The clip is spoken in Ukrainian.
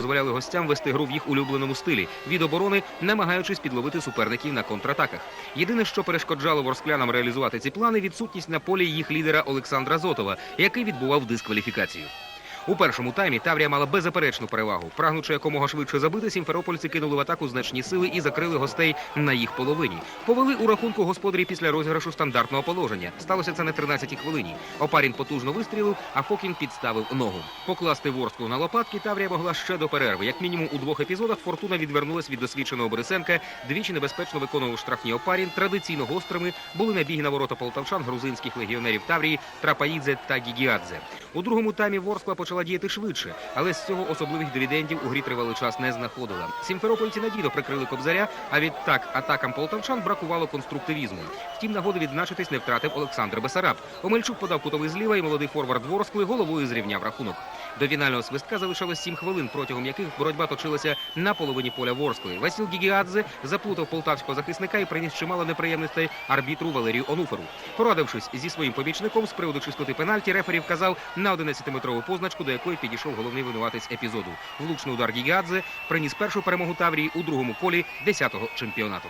дозволяли гостям вести гру в їх улюбленому стилі від оборони, намагаючись підловити суперників на контратаках. Єдине, що перешкоджало ворсклянам реалізувати ці плани, відсутність на полі їх лідера Олександра Зотова, який відбував дискваліфікацію. У першому таймі Таврія мала беззаперечну перевагу. Прагнучи якомога швидше забити, сімферопольці кинули в атаку значні сили і закрили гостей на їх половині. Повели у рахунку господарі після розіграшу стандартного положення. Сталося це на 13-й хвилині. Опарін потужно вистрілив, а Фокін підставив ногу. Покласти ворсклу на лопатки Таврія могла ще до перерви. Як мінімум у двох епізодах Фортуна відвернулась від досвідченого Борисенка. Двічі небезпечно виконував штрафні Опарін. Традиційно гострими були набіги на ворота полтавчан грузинських легіонерів Таврії Трапаїдзе та Гігіадзе. У другому таймі Ворскла почала діяти швидше, але з цього особливих дивідендів у грі тривалий час не знаходила. Сімферопольці надійно прикрили кобзаря, а відтак атакам полтавчан бракувало конструктивізму. Втім, нагоди відзначитись не втратив Олександр Бесараб. Омельчук подав кутовий зліва, і молодий форвард Ворскли головою зрівняв рахунок. До фінального свистка залишалось 7 хвилин, протягом яких боротьба точилася на половині поля Ворскли. Васил Гігіадзе заплутав полтавського захисника і приніс чимало неприємностей арбітру Валерію Онуферу. Порадившись зі своїм помічником з приводу чистоти пенальті, рефері вказав на 11-метрову позначку, до якої підійшов головний винуватець епізоду. Влучний удар Гігадзе приніс першу перемогу Таврії у другому колі 10-го чемпіонату.